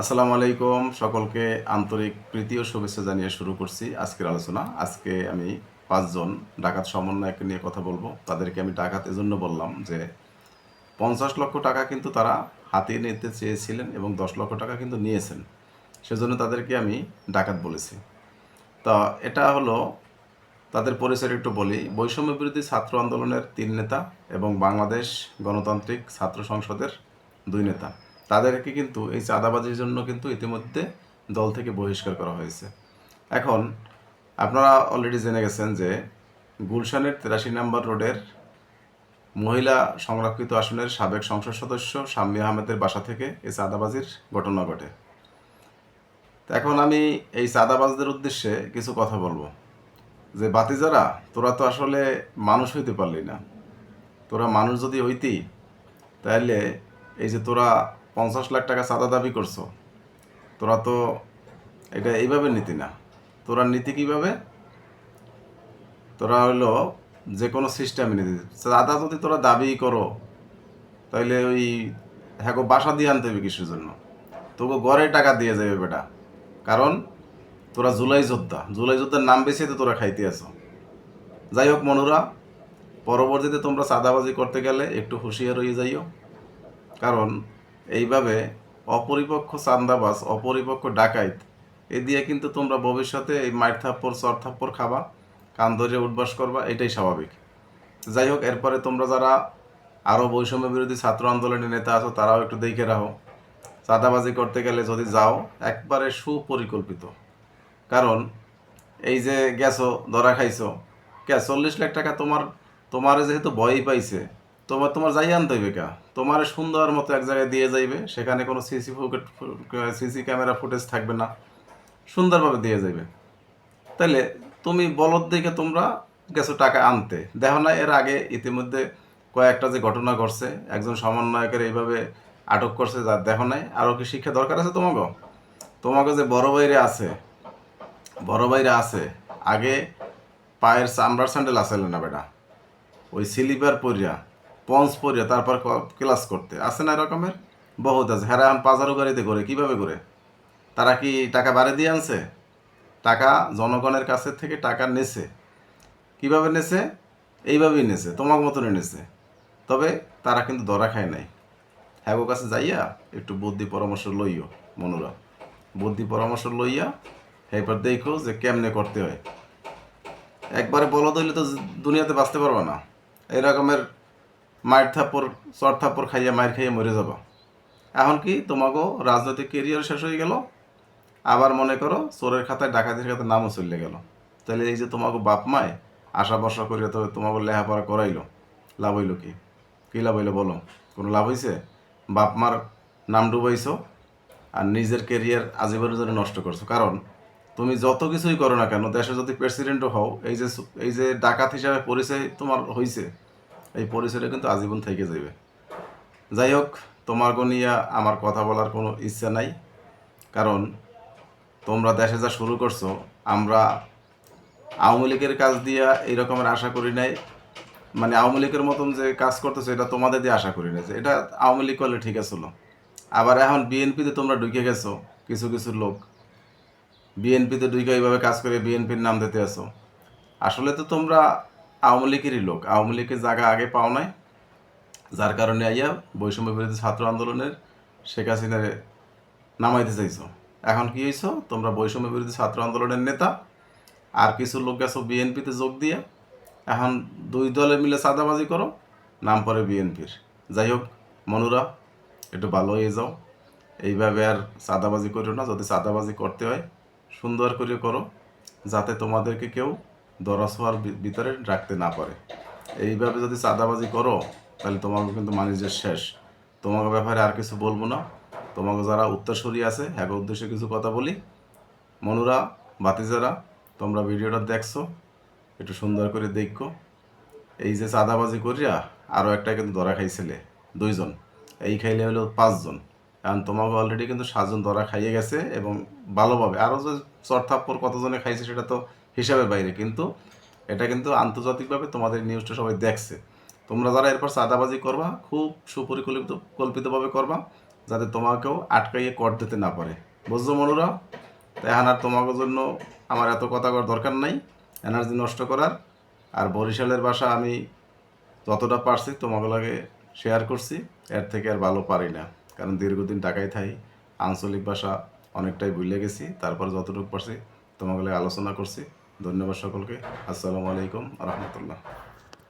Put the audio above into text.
আসসালামু আলাইকুম। সকলকে আন্তরিক প্রীতি ও শুভেচ্ছা জানিয়ে শুরু করছি আজকের আলোচনা। আজকে আমি পাঁচজন ডাকাত সমন্বয়ক নিয়ে কথা বলব। তাদেরকে আমি ডাকাত এজন্য বললাম যে, পঞ্চাশ লক্ষ টাকা কিন্তু তারা হাতিয়ে নিতে চেয়েছিলেন এবং দশ লক্ষ টাকা কিন্তু নিয়েছেন। সেজন্য তাদেরকে আমি ডাকাত বলেছি। তা এটা হলো, তাদের পরিচয় একটু বলি। বৈষম্য বিরোধী ছাত্র আন্দোলনের তিন নেতা এবং বাংলাদেশ গণতান্ত্রিক ছাত্র সংসদের দুই নেতা। তাদেরকে কিন্তু এই চাঁদাবাজির জন্য কিন্তু ইতিমধ্যে দল থেকে বহিষ্কার করা হয়েছে। এখন আপনারা অলরেডি জেনে গেছেন যে গুলশানের তেরাশি নম্বর রোডের মহিলা সংরক্ষিত আসনের সাবেক সংসদ সদস্য শাম্মী আহমেদের বাসা থেকে এই চাঁদাবাজির ঘটনা ঘটে। এখন আমি এই চাঁদাবাজদের উদ্দেশ্যে কিছু কথা বলব। যে বাতিজারা, তোরা তো আসলে মানুষ হইতে পারলি না। তোরা মানুষ যদি হইতি তাহলে এই যে তোরা পঞ্চাশ লাখ টাকা চাঁদা দাবি করছ। তোরা তো এটা এইভাবে নীতি না। তোরা নীতি কীভাবে? তোরা হলো যে কোনো সিস্টেমে নীতি। চাঁদা যদি তোরা দাবি করো তাহলে ওই হ্যাঁ বাসা দিয়ে আনতে হবে কিসের জন্য? তোকে গড়ে টাকা দিয়ে যাবে বেটা। কারণ তোরা জুলাই যোদ্ধা। জুলাই যোদ্ধার নাম বেছে তো তোরা খাইতে আছো। যাই হোক মনুরা, পরবর্তীতে তোমরা চাঁদাবাজি করতে গেলে একটু হুঁশিয়ার হয়ে যাইও। কারণ এইভাবে অপরিপক্ষ চান্দাবাজ অপরিপক্ষ ডাকাইত, এ দিয়ে কিন্তু তোমরা ভবিষ্যতে এই মাইট থাপ্পড়, চর থাপ্পড় খাবা, কান ধরে উঠবাস করবা, এটাই স্বাভাবিক। যাই হোক, এরপরে তোমরা যারা আরও বৈষম্য বিরোধী ছাত্র আন্দোলনের নেতা আছো, তারাও একটু দেখে রাখো। চাঁদাবাজি করতে গেলে যদি যাও, একবারে সুপরিকল্পিত। কারণ এই যে গেছো, ধরা খাইছো, কে, চল্লিশ লাখ টাকা তোমার তোমার যেহেতু ভয়ই পাইছে তোমার তোমার যাই আনতে হইবে কা? তোমার সুন্দর মতো এক জায়গায় দিয়ে যাইবে, সেখানে কোনো সিসি সিসি ক্যামেরা ফুটেজ থাকবে না, সুন্দরভাবে দিয়ে যাইবে। তাহলে তুমি বলদ দেখে তোমরা গেছো টাকা আনতে। দেখো না, এর আগে ইতিমধ্যে কয়েকটা যে ঘটনা ঘটছে, একজন সমন্বয়কের এইভাবে আটক করছে, যা দেখো নাই, আরও কি শিক্ষা দরকার আছে তোমাকে তোমাকে যে বড় বাইরে আছে, বড় বাইরে আছে, আগে পায়ের চামড়ার স্যান্ডেল আসলে না বেটা, ওই স্লিপার পরিয়া পঞ্চ পরিয়া তারপর ক্লাস করতে। আছে না এরকমের? বহুত আছে। হ্যাঁ এখন পাজারো গাড়িতে করে কীভাবে করে তারা কি টাকা বাড়ি দিয়ে আনছে? টাকা জনগণের কাছে থেকে টাকা নেছে। কীভাবে নেছে? এইভাবেই নেছে তোমার মতনই নেছে। তবে তারা কিন্তু ধরা খায় নাই। হ্যাঁ কাছে যাইয়া একটু বুদ্ধি পরামর্শ লইও, মনোরা। বুদ্ধি পরামর্শ লইয়া এরপর দেখো যে কেমনে করতে হয়। একবারে বলো হইলে তো দুনিয়াতে বাঁচতে পারবে না। এই রকমের মায়ের থাপ্পর চর থাপ্পর খাইয়া মায়ের খাইয়া মরে যাবা। এখন কি তোমাকেও রাজনৈতিক কেরিয়ার শেষ হয়ে গেল? আবার মনে করো চোরের খাতায় ডাকাতির খাতায় নামও চলে গেল। তাহলে এই যে তোমাকে বাপ মায় আশা বর্ষা করিয়া তো তোমাকে লেখাপড়া করাইলো, লাভ হইল কি? কী লাভ হইল বলো? কোনো লাভ হয়েছে বাপ মার নাম ডুবাইছো আর নিজের কেরিয়ার আজীবনের জন্য নষ্ট করছ। কারণ তুমি যত কিছুই করো না কেন, দেশে যদি প্রেসিডেন্টও হও, এই যে এই যে ডাকাত হিসাবে পরিচয় তোমার হয়েছে এই পরিচয়টা কিন্তু আজীবন থেকে যাবে যাই হোক তোমার নিয়ে আমার কথা বলার কোনো ইচ্ছা নাই। কারণ, তোমরা দেশে যা শুরু করছ, আমরা আওয়ামী লীগের কাজ দিয়া এই রকমের আশা করি নাই। মানে আওয়ামী লীগের মতন যে কাজ করতেছো, এটা তোমাদের দিয়ে আশা করি নাই যে এটা আওয়ামী লীগ করলে ঠিক আছিল আবার এখন বিএনপিতে তোমরা ঢুকে গেছো, কিছু কিছু লোক। বিএনপিতে ঢুকে এইভাবে কাজ করে বিএনপির নাম দিতে আসো আসলে তো তোমরা আওয়ামী লীগেরই লোক। আওয়ামী লীগের জায়গা আগে পাও নাই। যার কারণে আইয়া বৈষম্য বিরোধী ছাত্র আন্দোলনের শেখ হাসিনারে নামাইতে চাইছ। এখন কি হয়েছো তোমরা বৈষম্য বিরোধী ছাত্র আন্দোলনের নেতা, আর কিছু লোক গেছো বিএনপিতে যোগ দিয়ে। এখন দুই দলে মিলে চাঁদাবাজি করো, নাম পরে বিএনপির। যাই হোক, মনুরা, একটু ভালো হয়ে যাও। এইভাবে আর চাঁদাবাজি করো না। যদি চাঁদাবাজি করতে হয়, সুন্দর করে করো। যাতে তোমাদেরকে কেউ দরাছোয়ার ভিতরে রাখতে না পারে। এইভাবে যদি চাঁদাবাজি করো, তাহলে তোমাকে কিন্তু মানুষের শেষ। তোমাকে ব্যাপারে আর কিছু বলব না। তোমাকে যারা উত্তরসূরি আছে হ্যাঁ উদ্দেশ্যে কিছু কথা বলি। মনুরা বাতিজারা তোমরা ভিডিওটা দেখছ, একটু সুন্দর করে দেখো। এই যে চাঁদাবাজি করিয়া আরও একটা কিন্তু ধরা খাইছিলে, দুইজন। এই খাইলে হলো পাঁচজন। কারণ তোমাকে অলরেডি কিন্তু সাতজন ধরা খাইয়ে গেছে এবং ভালোভাবে আরও যে চরথাপ্পর কতজনে খাইছে সেটা তো হিসাবে বাইরে। কিন্তু এটা কিন্তু আন্তর্জাতিকভাবে তোমাদের নিউজটা সবাই দেখছে। তোমরা যারা এরপর চাঁদাবাজি করবা, খুব সুপরিকল্পিত, কল্পিতভাবে করবা, যাতে তোমাকেও আটকাইয়ে কর দিতে না পারে। বুঝছ মনুরা? তাই আর তোমাকে জন্য আমার এত কথা করার দরকার নাই। এনার্জি নষ্ট করার। আর বরিশালের বাসা আমি যতটা পারছি তোমাকে লাগে শেয়ার করছি। এর থেকে আর ভালো পারি না। কারণ দীর্ঘদিন ঢাকায় থাই, আঞ্চলিক ভাষা অনেকটাই ভুলে গেছি। তারপর যতটুকু পারছি তোমাকে লাগে আলোচনা করছি। ধন্যবাদ সকলকে। আসসালামু আলাইকুম রহমতুল্লাহ।